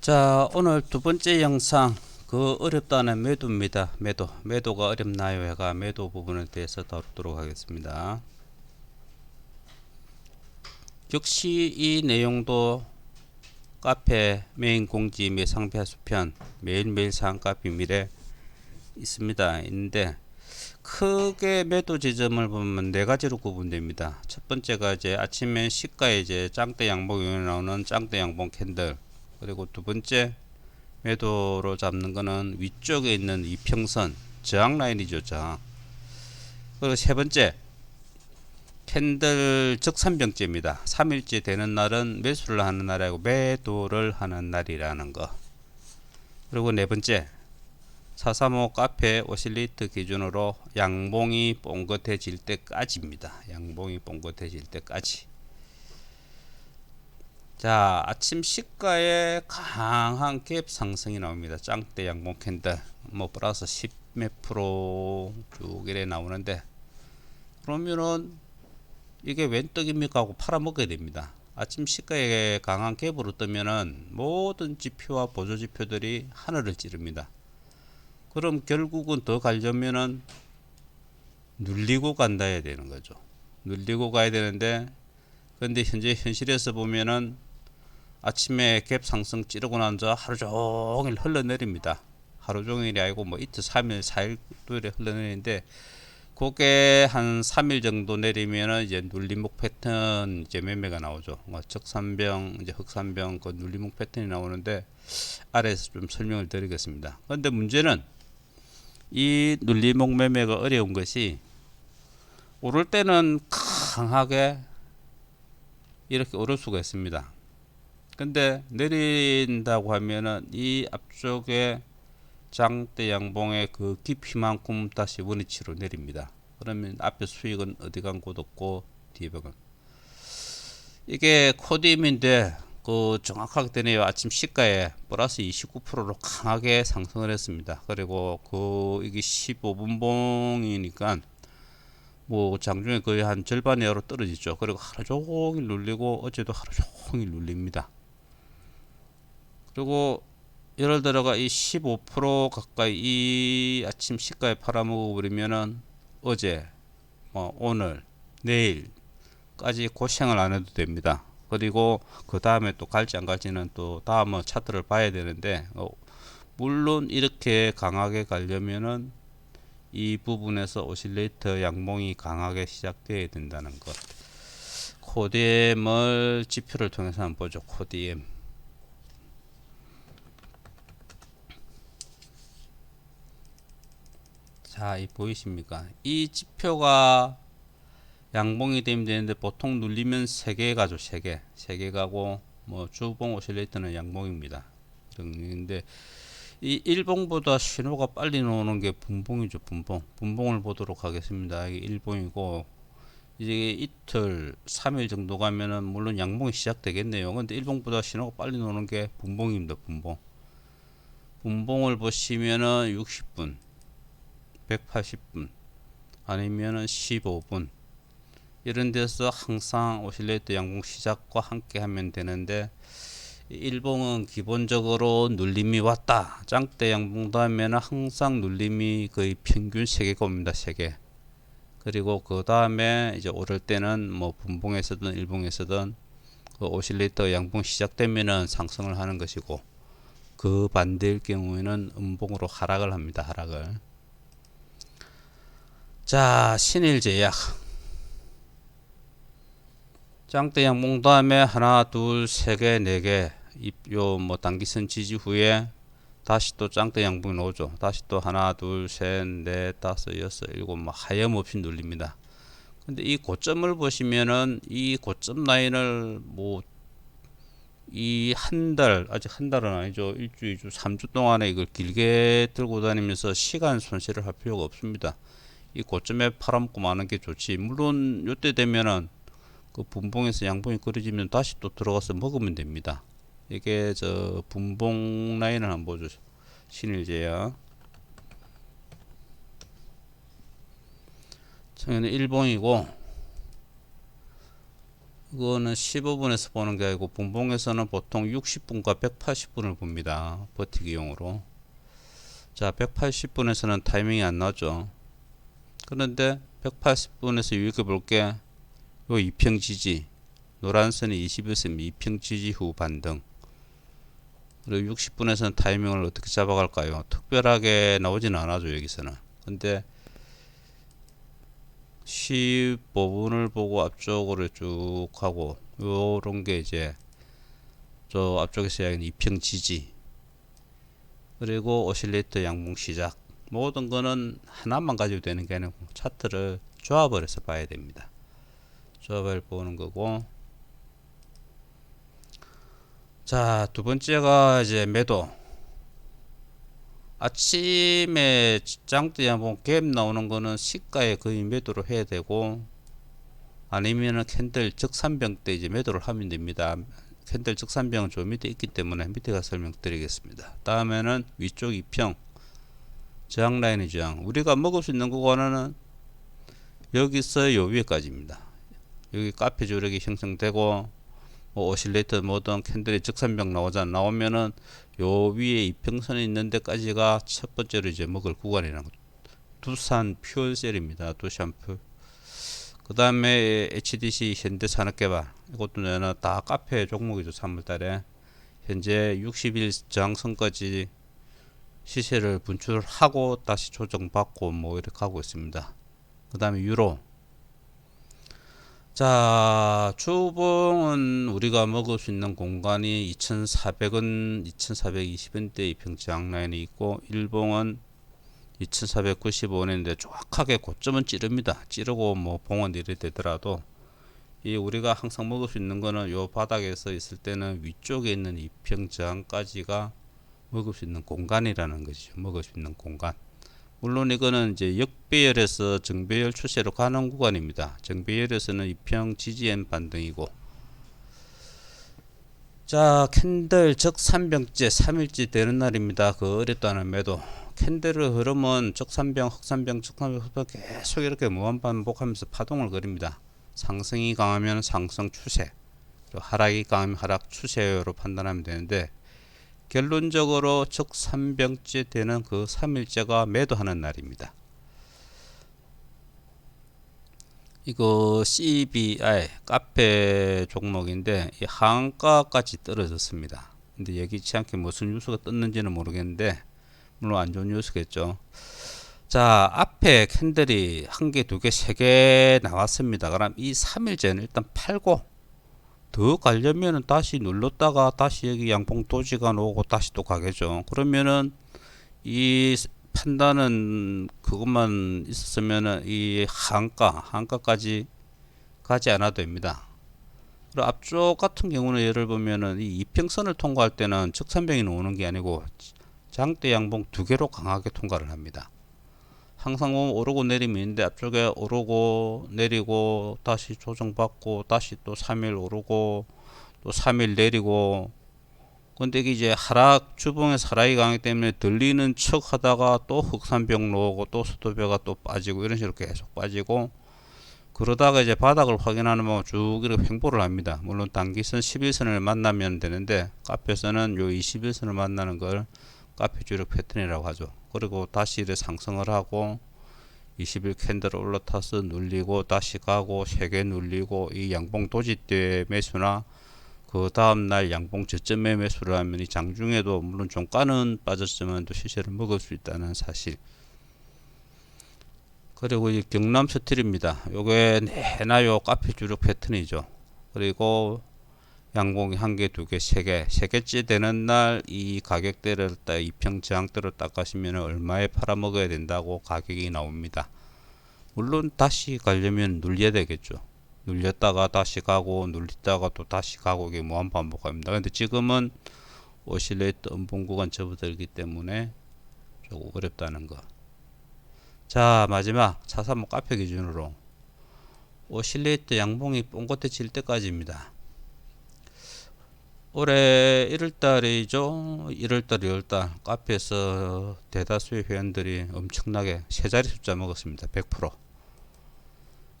자 오늘 두 번째 영상 그 어렵다는 매도입니다. 매도. 매도가 어렵나요? 해가 매도 부분에 대해서 다루도록 하겠습니다. 역시 이 내용도 카페 메인 공지 및 상패 수편 매일매일 상가 비밀에 있습니다. 있는데 크게 매도 지점을 보면 네 가지로 구분됩니다. 첫 번째가 이제 아침에 시가에 이제 짱대 양봉이 나오는 짱대 양봉 캔들 그리고 두 번째 매도로 잡는 거는 위쪽에 있는 이평선 저항 라인이죠 저항. 그리고 세 번째 캔들 적산병제입니다. 3일째 되는 날은 매수를 하는 날이고 매도를 하는 날이라는 거. 그리고 네 번째 435 카페 오실리트 기준으로 양봉이 뽕긋해질 때까지입니다. 양봉이 뽕긋해질 때까지 자 아침 시가에 강한 갭 상승이 나옵니다. 짱대 양봉 캔들 뭐 플러스 10몇 프로 쭉 이래 나오는데 그러면은 이게 웬 떡입니까 하고 팔아먹어야 됩니다. 아침 시가에 강한 갭으로 뜨면은 모든 지표와 보조 지표들이 하늘을 찌릅니다. 그럼 결국은 더 가려면은 눌리고 간다 해야 되는 거죠. 눌리고 가야 되는데 근데 현재 현실에서 보면은 아침에 갭 상승 찌르고 나서 하루 종일 흘러내립니다. 하루 종일이 아니고 뭐 이틀, 3일, 4일 또이래 흘러내리는데 그게 한 3일 정도 내리면은 이제 눌림목 패턴 이제 매매가 나오죠. 뭐 적산병, 이제 흑산병 그 눌림목 패턴이 나오는데 아래에서 좀 설명을 드리겠습니다. 그런데 문제는 이 눌림목 매매가 어려운 것이 오를 때는 강하게 이렇게 오를 수가 있습니다. 근데 내린다고 하면은 이 앞쪽에 장대 양봉의 그 깊이만큼 다시 원위치로 내립니다. 그러면 앞에 수익은 어디 간 곳 없고 뒤에 벽은 이게 코디임인데 그 정확하게 되네요. 아침 시가에 플러스 29%로 강하게 상승을 했습니다. 그리고 그 이게 15분봉이니까 뭐 장중에 거의 한 절반 이하로 떨어지죠. 그리고 하루 종일 눌리고 어제도 하루 종일 눌립니다. 그리고 예를 들어가 이 15% 가까이 이 아침 시가에 팔아먹어 버리면은 어제 뭐 오늘 내일까지 고생을 안 해도 됩니다. 그리고 그 다음에 또 갈지 안 갈지는 또 다음 차트를 봐야 되는데 어, 물론 이렇게 강하게 가려면은 이 부분에서 오실레이터 양봉이 강하게 시작되어야 된다는 것. 코디엠을 지표를 통해서 한번 보죠. 코디엠. 자, 이 보이십니까? 이 지표가 양봉이 되면 되는데 보통 눌리면 3개 가죠. 3개. 3개 가고 뭐 주봉 오실레이터는 양봉입니다. 근데 이 일봉보다 신호가 빨리 나오는 게 분봉이죠. 분봉. 분봉을 보도록 하겠습니다. 이게 일봉이고 이제 이틀, 3일 정도 가면은 물론 양봉이 시작되겠네요. 근데 일봉보다 신호가 빨리 나오는 게 분봉입니다. 분봉. 분봉을 보시면은 60분 180분 아니면은 15분 이런 데서 항상 오실레이터 양봉 시작과 함께 하면 되는데 일봉은 기본적으로 눌림이 왔다. 짱대 양봉 다음에는 항상 눌림이 거의 평균 3개가 옵니다 3개. 그리고 그 다음에 이제 오를 때는 뭐 분봉에서든 일봉에서든 그 오실레이터 양봉 시작되면은 상승을 하는 것이고 그 반대일 경우에는 음봉으로 하락을 합니다 하락을 자, 신일제약. 짱대 양봉 다음에 하나, 둘, 세 개, 네 개. 요뭐 단기선 지지 후에 다시 또 짱대 양봉이 나오죠. 다시 또 하나, 둘, 셋, 넷, 다섯, 여섯, 일곱 뭐 하염없이 눌립니다. 근데 이 고점을 보시면은 이 고점 라인을 뭐 이 한 달, 아직 한 달은 아니죠. 일주, 이주, 삼 주 동안에 이걸 길게 들고 다니면서 시간 손실을 할 필요가 없습니다. 이 고점에 팔아먹고 마는 게 좋지. 물론 요때 되면은 그 분봉에서 양봉이 그려지면 다시 또 들어가서 먹으면 됩니다. 이게 저 분봉 라인을 한번 보죠. 신일제야. 청에는 일봉이고 이거는 15분에서 보는 게 아니고 분봉에서는 보통 60분과 180분을 봅니다. 버티기용으로. 자, 180분에서는 타이밍이 안 나죠. 그런데 180분에서 유익해 볼게. 요 2평 지지. 노란 선이 21선 2평 지지 후 반등. 그리고 60분에서는 타이밍을 어떻게 잡아갈까요? 특별하게 나오지는 않아죠 여기서는. 근데 15분을 보고 앞쪽으로 쭉 하고 요런 게 이제 저 앞쪽에서 이야기하는 2평 지지. 그리고 오실레이터 양봉 시작 모든 거는 하나만 가지고 되는 게 아니고 차트를 조합을 해서 봐야 됩니다. 조합을 보는 거고 자, 두 번째가 이제 매도. 아침에 장대 양봉 갭 나오는 거는 시가에 거의 매도를 해야 되고 아니면은 캔들 적산병 때 이제 매도를 하면 됩니다. 캔들 적산병은 저 밑에 있기 때문에 밑에가 설명드리겠습니다. 다음에는 위쪽 2평 저항 라인의 저항. 우리가 먹을 수 있는 구간은 여기서 요 위에까지입니다. 여기 카페 조력이 형성되고 뭐 오실레이터 뭐든 캔들이 적산병 나오잖아. 나오면은 요 위에 이평선이 있는 데까지가 첫 번째로 이제 먹을 구간이라는 거. 두산 퓨얼셀입니다. 퓨. 그 다음에 HDC 현대산업개발 이것도 내가 다 카페 종목이죠 3월달에 현재 60일 저항선까지 시세를 분출하고 다시 조정받고 뭐 이렇게 하고 있습니다. 그 다음에 유로 자 주봉은 우리가 먹을 수 있는 공간이 2,400원 2,420원대 평장 라인이 있고 일봉은 2,495원인데 정확하게 고점은 찌릅니다. 찌르고 뭐 봉은 이래 되더라도 이 우리가 항상 먹을 수 있는 거는 요 바닥에서 있을 때는 위쪽에 있는 이평 저항까지가 먹을 수 있는 공간이라는 것이죠. 먹을 수 있는 공간. 물론 이거는 이제 역배열에서 정배열 추세로 가는 구간입니다. 정배열에서는 이평 지지엔 반등이고 자 캔들 적 3병째 3일째 되는 날입니다. 그 어렵다는 매도 캔들의 흐름은 적산병, 흑산병, 적산병, 흑산병 계속 이렇게 무한 반복하면서 파동을 그립니다. 상승이 강하면 상승 추세, 하락이 강하면 하락 추세로 판단하면 되는데 결론적으로 적산병째 되는 그 3일째가 매도하는 날입니다. 이거 CBI 카페 종목인데 이 한가까지 떨어졌습니다. 근데 예기치 않게 무슨 뉴스가 떴는지는 모르겠는데 물론 안 좋은 뉴스겠죠. 자, 앞에 캔들이 한 개, 두 개, 세 개 나왔습니다. 그럼 이 3일째는 일단 팔고 더 가려면은 다시 눌렀다가 다시 여기 양봉 도지가 오고 다시 또 가겠죠. 그러면은 이 판단은 그것만 있었으면은 이 한가, 한가까지 가지 않아도 됩니다. 그리고 앞쪽 같은 경우는 예를 보면은 이 이평선을 통과할 때는 적산병이 오는 게 아니고 장대 양봉 두 개로 강하게 통과를 합니다. 항상 보면 오르고 내리면 있는데 앞쪽에 오르고 내리고 다시 조정받고 다시 또 3일 오르고 또 3일 내리고 근데 이제 하락 주봉에서 하락이 강하기 때문에 들리는 척 하다가 또 흑산병 나오고 또 수도배가 또 빠지고 이런 식으로 계속 빠지고 그러다가 이제 바닥을 확인하는 뭐쭉 이렇게 횡보를 합니다. 물론 단기선 11선을 만나면 되는데 카페에서는 요 21선을 만나는 걸 카페 주력 패턴이라고 하죠. 그리고 다시 이렇게 상승을 하고 20일 캔들 올라타서 눌리고 다시 가고 세개 눌리고 이 양봉 도지 때 매수나 그 다음 날 양봉 저점에 매수를 하면 이 장중에도 물론 종가는 빠졌지만 또 시세를 먹을 수 있다는 사실. 그리고 이 경남 스틸입니다. 요게 내나요 카페 주력 패턴이죠. 그리고 양봉이 한 개, 두 개, 세 개, 세 개째 되는 날 이 가격대를 딱 이평 저항대로 딱 가시면 얼마에 팔아먹어야 된다고 가격이 나옵니다. 물론 다시 가려면 눌려야 되겠죠. 눌렸다가 다시 가고 눌렸다가 또 다시 가고 이게 무한 반복합니다. 근데 지금은 오실레이터 음봉 구간 접어들기 때문에 조금 어렵다는 거. 자 마지막 차산목 카페 기준으로 오실레이터 양봉이 뽕긋해 질 때까지입니다. 올해 1월달이죠. 1월달, 2월달 카페에서 대다수의 회원들이 엄청나게 세 자리 숫자 먹었습니다. 100%.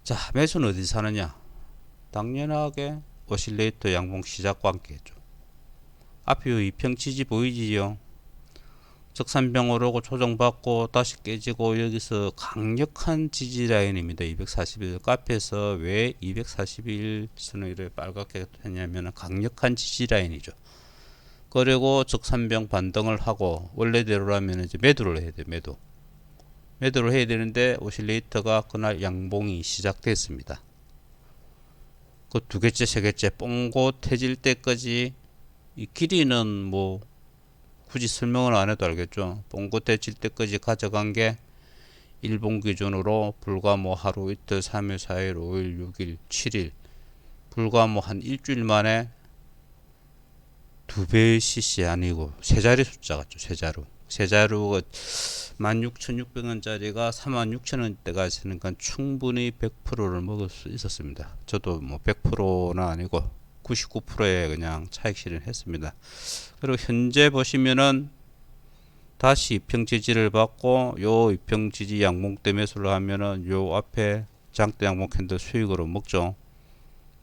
자, 매수는 어디 사느냐? 당연하게 오실레이터 양봉 시작과 함께죠. 앞에 이평 지지 보이지요? 적산병 오르고 조정받고 다시 깨지고 여기서 강력한 지지 라인입니다. 241 카페에서 왜 241선을 이렇게 빨갛게 했냐면 강력한 지지 라인이죠. 그리고 적산병 반등을 하고 원래대로라면 이제 매도를 해야 돼 매도. 매도를 해야 되는데 오실레이터가 그날 양봉이 시작됐습니다. 그 두 개째, 세 개째 뽕고 태질 때까지 이 길이는 뭐 굳이 설명을 안 해도 알겠죠. 뽕고태질 때까지 가져간 게 일본 기준으로 불과 뭐 하루 이틀, 3일, 4일, 5일, 6일, 7일 불과 뭐 한 일주일 만에 두 배의 cc 아니고 세 자리 숫자 같죠. 세 자루. 세 자루가 16,600원짜리가 46,000원대가 있으니까 충분히 100%를 먹을 수 있었습니다. 저도 뭐 100%는 아니고 99%에 그냥 차익 실현했습니다. 그리고 현재 보시면은 다시 입평 지지를 받고 요 입평 지지 양봉 때 매수를 하면은 요 앞에 장대 양봉 캔들 수익으로 먹죠.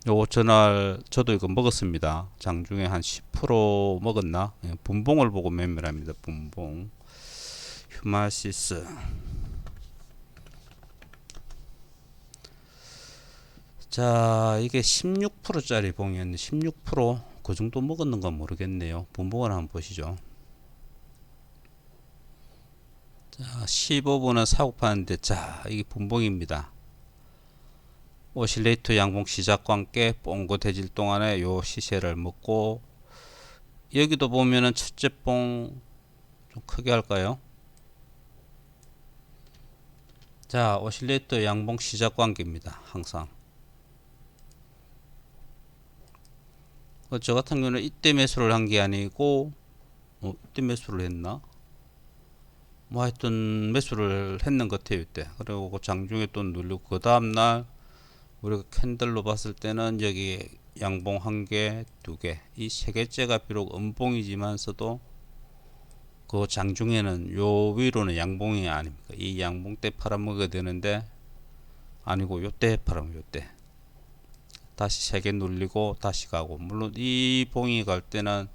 요 전날 저도 이거 먹었습니다. 장중에 한 10% 먹었나? 예, 분봉을 보고 매매를 합니다. 분봉. 휴마시스. 자, 이게 16%짜리 봉이었는데 16%그 정도 먹었는가 모르겠네요. 분봉을 한번 보시죠. 자, 15분은 사고 파는데 자, 이게 분봉입니다. 오실레이터 양봉 시작과 함께 뽕고대질 동안에 요 시세를 먹고 여기도 보면은 첫째 뽕 좀 크게 할까요? 자 오실레이터 양봉 시작 관계입니다. 항상 저 같은 경우는 이때 매수를 한 게 아니고 어, 이때 매수를 했나? 뭐 하여튼 매수를 했는 것 같아요 이때 그리고 그 장중에 또 누르고 그 다음날 우리가 캔들로 봤을 때는 여기 양봉 한 개, 두 개, 이 세 개째가 비록 음봉이지만서도 그 장중에는 요 위로는 양봉이 아닙니까? 이 양봉 때 팔아먹어야 되는데 아니고 요때 팔아먹어 요때 다시 세 개 눌리고 다시 가고. 물론 이 봉이 갈 때는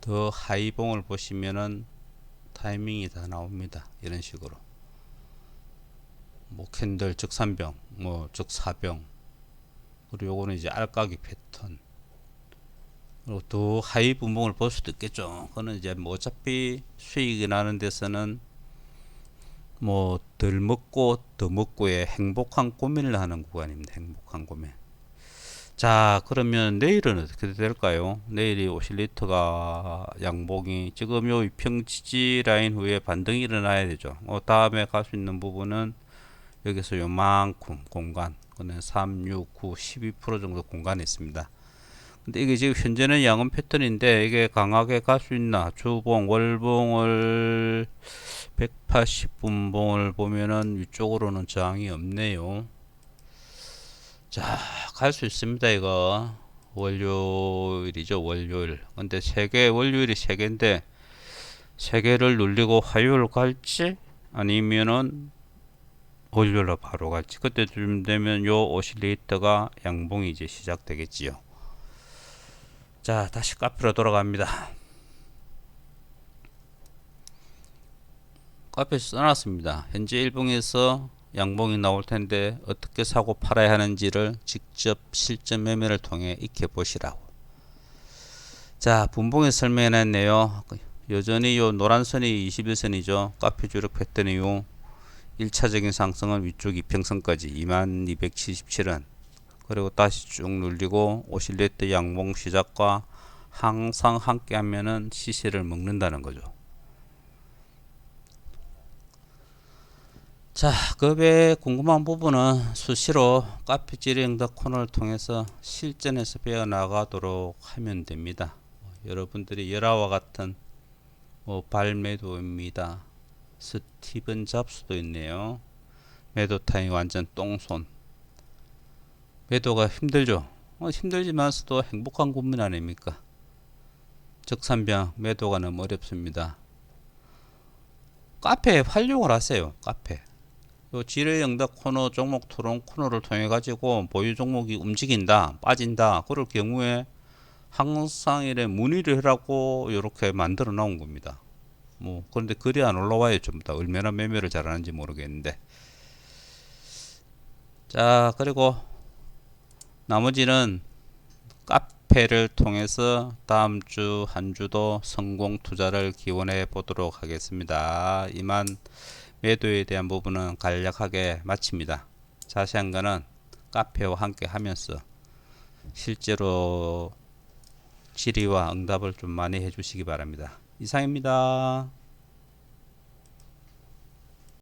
더 하이 봉을 보시면은 타이밍이 다 나옵니다. 이런 식으로. 뭐 캔들 즉 3병 뭐즉 4병 그리고 요거는 이제 알까기 패턴. 그리고 더 하이 분봉을 볼 수도 있겠죠. 그거는 이제 뭐 어차피 수익이 나는 데서는 뭐 덜 먹고 더 먹고의 행복한 고민을 하는 구간입니다. 행복한 고민 자 그러면 내일은 어떻게 될까요 내일이 오실리터가 양봉이 지금 요 이평 지지 라인 후에 반등이 일어나야 되죠 어, 다음에 갈 수 있는 부분은 여기서 요만큼 공간 그는 3, 6, 9, 12% 정도 공간이 있습니다. 근데 이게 지금 현재는 양은 패턴인데 이게 강하게 갈 수 있나? 주봉, 월봉을 180분봉을 보면은 위쪽으로는 저항이 없네요. 자, 갈 수 있습니다. 이거 월요일이죠. 월요일. 근데 세 개 월요일이 세 개인데 세 개를 눌리고 화요일 갈지 아니면은 월요일로 바로 갈지 그때쯤 되면 요 오실레이터가 양봉이 이제 시작되겠지요. 자, 다시 카페로 돌아갑니다. 카페에서 써놨습니다. 현재 일봉에서 양봉이 나올 텐데 어떻게 사고 팔아야 하는지를 직접 실전 매매를 통해 익혀 보시라고. 자, 분봉에 설명해 놨네요. 여전히 요 노란 선이 21선이죠. 카페 주력 패턴이요. 1차적인 상승은 위쪽 이평선까지 2277원 그리고 다시 쭉 눌리고 오실레이터 양봉 시작과 항상 함께 하면은 시세를 먹는다는 거죠. 자, 급에 궁금한 부분은 수시로 카페 지령더 코너를 통해서 실전에서 배워 나가도록 하면 됩니다. 여러분들이 열화와 같은 뭐 발매도입니다. 스티븐 잡스도 있네요. 매도 타임 완전 똥손. 매도가 힘들죠. 어, 힘들지만서도 행복한 고민 아닙니까? 적산병 매도가 너무 어렵습니다. 카페에 활용을 하세요. 카페. 요 지뢰 응답 코너 종목 토론 코너를 통해 가지고 보유 종목이 움직인다 빠진다 그럴 경우에 항상 이래 문의를 하라고 이렇게 만들어 놓은 겁니다. 뭐 그런데 글이 안 올라와요 전부 다. 얼마나 매매를 잘하는지 모르겠는데. 자 그리고 나머지는 카페를 통해서 다음 주 한 주도 성공 투자를 기원해 보도록 하겠습니다. 이만 매도에 대한 부분은 간략하게 마칩니다. 자세한 거는 카페와 함께 하면서 실제로 질의와 응답을 좀 많이 해주시기 바랍니다. 이상입니다.